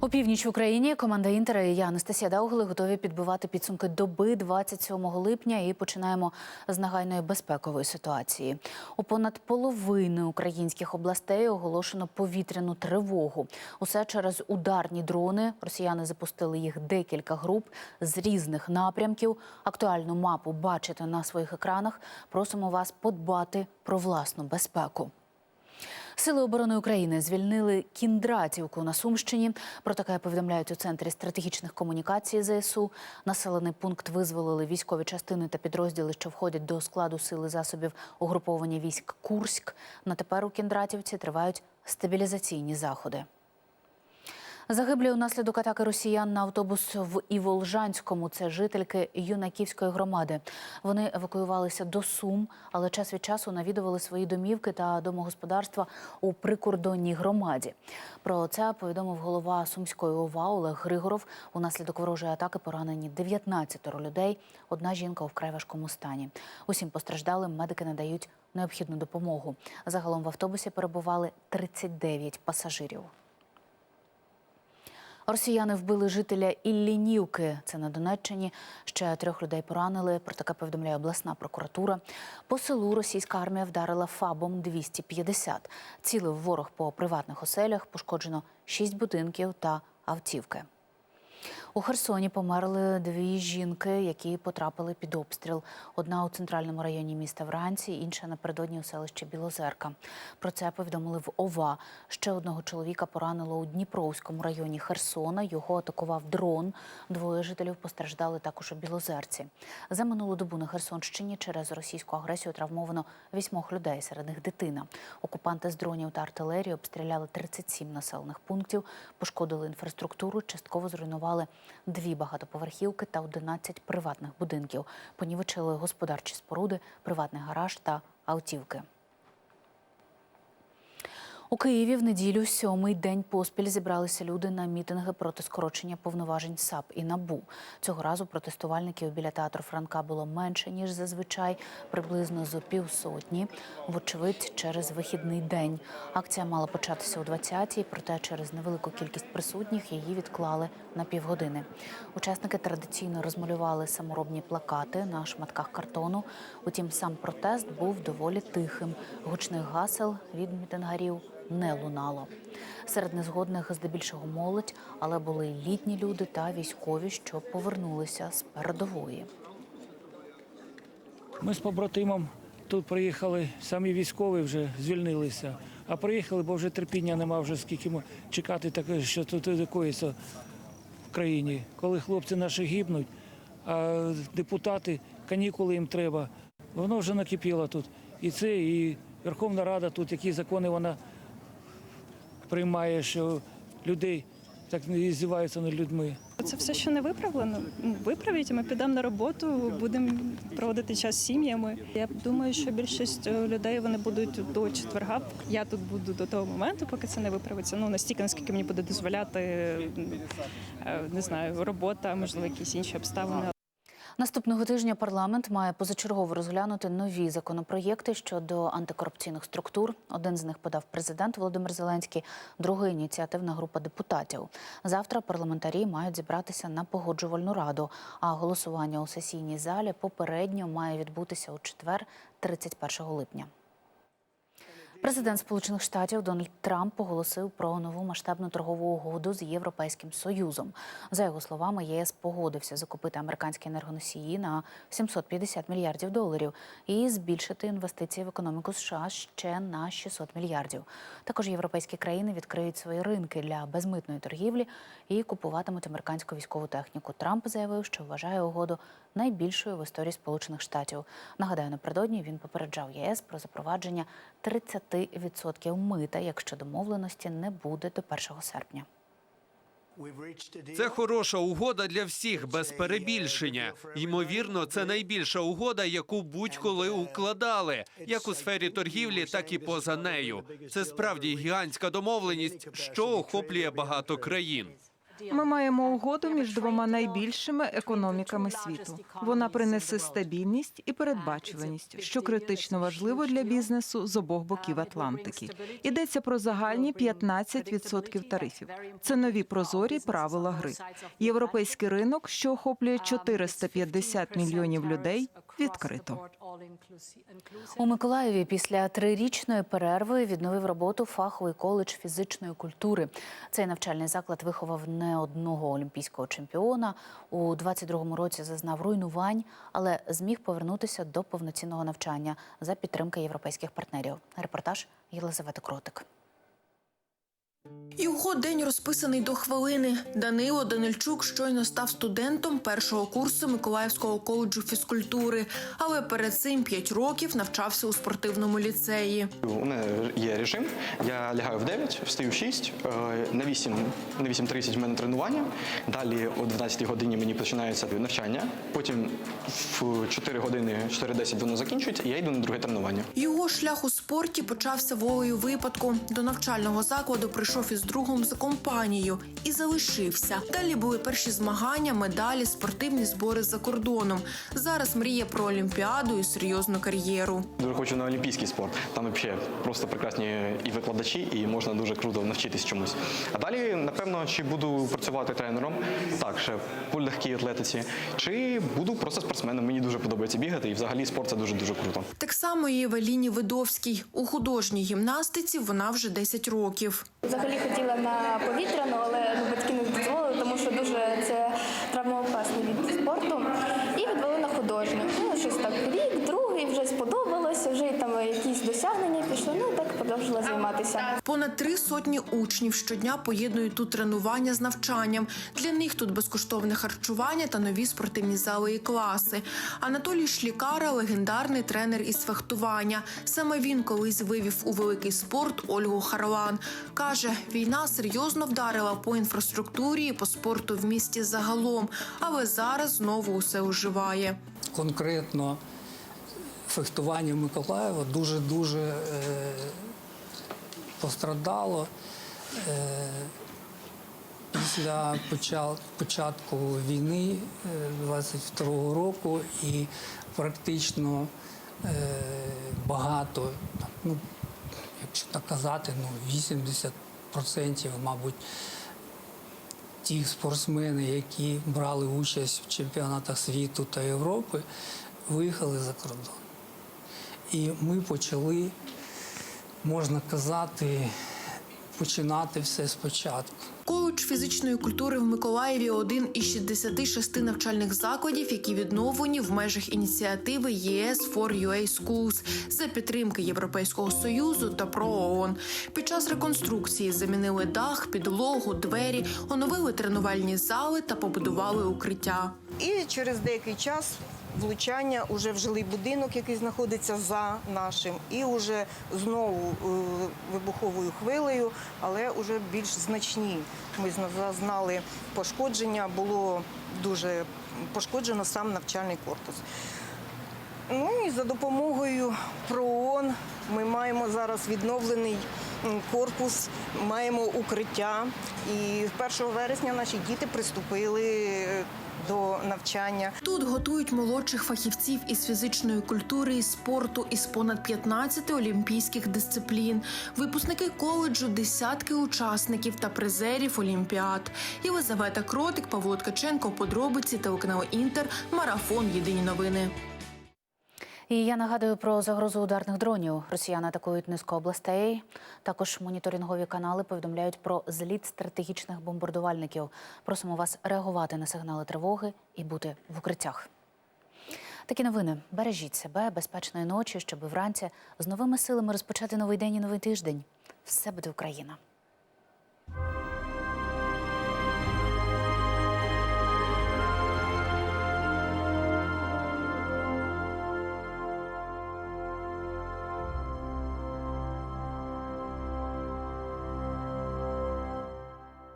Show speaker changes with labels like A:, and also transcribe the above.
A: У північ Україні команда Інтера і я Анастасія Даугли готові підбивати підсумки доби 27 липня і починаємо з нагальної безпекової ситуації. У понад половини українських областей оголошено повітряну тривогу. Усе через ударні дрони. Росіяни запустили їх декілька груп з різних напрямків. Актуальну мапу бачите на своїх екранах. Просимо вас подбати про власну безпеку. Сили оборони України звільнили Кіндратівку на Сумщині. Про таке повідомляють у центрі стратегічних комунікацій ЗСУ. Населений пункт визволили військові частини та підрозділи, що входять до складу сили засобів угруповання військ Курськ. На тепер у Кіндратівці тривають стабілізаційні заходи. Загиблі унаслідок атаки росіян на автобус в Іволжанському. Це жительки юнаківської громади. Вони евакуювалися до Сум, але час від часу навідували свої домівки та домогосподарства у прикордонній громаді. Про це повідомив голова Сумської ОВА Олег Григоров. Унаслідок ворожої атаки поранені 19 людей. Одна жінка у вкрай важкому стані. Усім постраждалим медики надають необхідну допомогу. Загалом в автобусі перебували 39 пасажирів. Росіяни вбили жителя Іллінівки. Це на Донеччині. Ще трьох людей поранили. Про таке повідомляє обласна прокуратура. По селу російська армія вдарила ФАБом 250. Цілив ворог по приватних оселях. Пошкоджено шість будинків та автівки. У Херсоні померли дві жінки, які потрапили під обстріл. Одна у центральному районі міста вранці, інша напередодні у селищі Білозерка. Про це повідомили в ОВА. Ще одного чоловіка поранило у Дніпровському районі Херсона. Його атакував дрон. Двоє жителів постраждали також у Білозерці. За минулу добу на Херсонщині через російську агресію травмовано вісьмох людей, серед них дитина. Окупанти з дронів та артилерії обстріляли 37 населених пунктів, пошкодили інфраструктуру, частково зруйнували дві багатоповерхівки та 11 приватних будинків. Понівечили господарчі споруди, приватний гараж та автівки. У Києві в неділю сьомий день поспіль зібралися люди на мітинги проти скорочення повноважень САП і НАБУ. Цього разу протестувальників біля театру Франка було менше ніж зазвичай, приблизно зо півсотні. Вочевидь, через вихідний день. Акція мала початися о 20-й, проте через невелику кількість присутніх її відклали на півгодини. Учасники традиційно розмалювали саморобні плакати на шматках картону. Утім, сам протест був доволі тихим. Гучних гасел від мітингарів не лунало. Серед незгодних здебільшого молодь, але були й літні люди та військові, що повернулися з передової.
B: Ми з побратимом тут приїхали, самі військові вже звільнилися. А приїхали, бо вже терпіння нема, вже скільки чекати таке, що тут коїться в країні. Коли хлопці наші гибнуть, а депутати, канікули їм треба. Воно вже накипіло тут. І це, і Верховна Рада тут, які закони вона приймає, що людей так не здіваються над людьми.
C: Це все, що не виправлено, ну, виправіть. Ми підемо на роботу, будемо проводити час з сім'ями. Я думаю, що більшість е, людей вони будуть до четверга. Я тут буду до того моменту, поки це не виправиться. Ну настільки, наскільки мені буде дозволяти е, не знаю, робота, можливо, якісь інші обставини.
A: Наступного тижня парламент має позачергово розглянути нові законопроєкти щодо антикорупційних структур. Один з них подав президент Володимир Зеленський, другий ініціативна група депутатів. Завтра парламентарі мають зібратися на погоджувальну раду. А голосування у сесійній залі попередньо має відбутися у четвер, 31 липня. Президент Сполучених Штатів Дональд Трамп оголосив про нову масштабну торгову угоду з Європейським Союзом. За його словами, ЄС погодився закупити американські енергоносії на 750 мільярдів доларів і збільшити інвестиції в економіку США ще на 600 мільярдів. Також європейські країни відкриють свої ринки для безмитної торгівлі і купуватимуть американську військову техніку. Трамп заявив, що вважає угоду найбільшою в історії Сполучених Штатів. Нагадаю, напередодні він попереджав ЄС про запровадження 30% мита, якщо домовленості не буде до 1 серпня.
D: Це хороша угода для всіх без перебільшення. Ймовірно, це найбільша угода, яку будь-коли укладали, як у сфері торгівлі, так і поза нею. Це справді гігантська домовленість, що охоплює багато країн.
E: Ми маємо угоду між двома найбільшими економіками світу. Вона принесе стабільність і передбачуваність, що критично важливо для бізнесу з обох боків Атлантики. Йдеться про загальні 15% тарифів. Це нові прозорі правила гри. Європейський ринок, що охоплює 450 мільйонів людей, відкрито.
A: У Миколаєві після трирічної перерви відновив роботу фаховий коледж фізичної культури. Цей навчальний заклад виховав не одного олімпійського чемпіона. У 22-му році зазнав руйнувань, але зміг повернутися до повноцінного навчання за підтримки європейських партнерів. Репортаж Єлизавети Кротик.
F: Його день розписаний до хвилини. Данило Данильчук щойно став студентом першого курсу Миколаївського коледжу фізкультури, але перед цим п'ять років навчався у спортивному ліцеї.
G: У мене є режим. Я лягаю в 9, встаю в 6, е, на 8, на 8.30 в мене тренування. Далі о 12 годині мені починається навчання. Потім в 4 години 4.10 воно закінчується, і я йду на друге тренування.
F: Його шлях у спорті почався волею випадку. До навчального закладу прийшов із другом за компанією і залишився. Далі були перші змагання, медалі, спортивні збори за кордоном. Зараз мріє про олімпіаду і серйозну кар'єру.
G: Дуже хочу на олімпійський спорт. Там взагалі просто прекрасні і викладачі, і можна дуже круто навчитись чомусь. А далі, напевно, чи буду працювати тренером, так ще по легкій атлетиці, чи буду просто спортсменом. Мені дуже подобається бігати, і взагалі спорт це дуже дуже круто.
F: Так само і Евеліні Видовській. У художній гімнастиці вона вже 10 років.
H: Взагалі хотіла на повітряну, але ну, батьки не дозволили,
F: Понад три сотні учнів щодня поєднують тут тренування з навчанням. Для них тут безкоштовне харчування та нові спортивні зали і класи. Анатолій Шлікара легендарний тренер із фехтування. Саме він колись вивів у великий спорт Ольгу Харлан. Каже, війна серйозно вдарила по інфраструктурі і по спорту в місті загалом, але зараз знову усе оживає.
I: конкретно фехтування Миколаєва дуже-дуже е, пострадало е, після початку війни е, 22-го року і практично е, багато, ну, якщо так казати, ну, 80%, мабуть, ті спортсмени, які брали участь в чемпіонатах світу та Європи, виїхали за кордон. І ми почали, можна казати, починати все спочатку.
F: Коледж фізичної культури в Миколаєві один із 66 навчальних закладів, які відновлені в межах ініціативи ЄС for UA Schools за підтримки Європейського союзу та ПРООН. Під час реконструкції замінили дах, підлогу, двері, оновили тренувальні зали та побудували укриття.
J: І через деякий час влучання уже в жилий будинок, який знаходиться за нашим, і вже знову е, вибуховою хвилею, але вже більш значні. Ми зазнали пошкодження, було дуже пошкоджено сам навчальний корпус. Ну і за допомогою ПРООН ми маємо зараз відновлений корпус, маємо укриття. І з 1 вересня наші діти приступили е, до навчання.
F: Тут готують молодших фахівців із фізичної культури і спорту із понад 15 олімпійських дисциплін. Випускники коледжу десятки учасників та призерів олімпіад. Єлизавета Кротик, Павло Ткаченко, подробиці телеканал Інтер, марафон. Єдині новини.
A: І я нагадую про загрозу ударних дронів. Росіяни атакують низку областей. Також моніторингові канали повідомляють про зліт стратегічних бомбардувальників. Просимо вас реагувати на сигнали тривоги і бути в укриттях. Такі новини. Бережіть себе, безпечної ночі, щоб вранці з новими силами розпочати новий день і новий тиждень. Все буде Україна.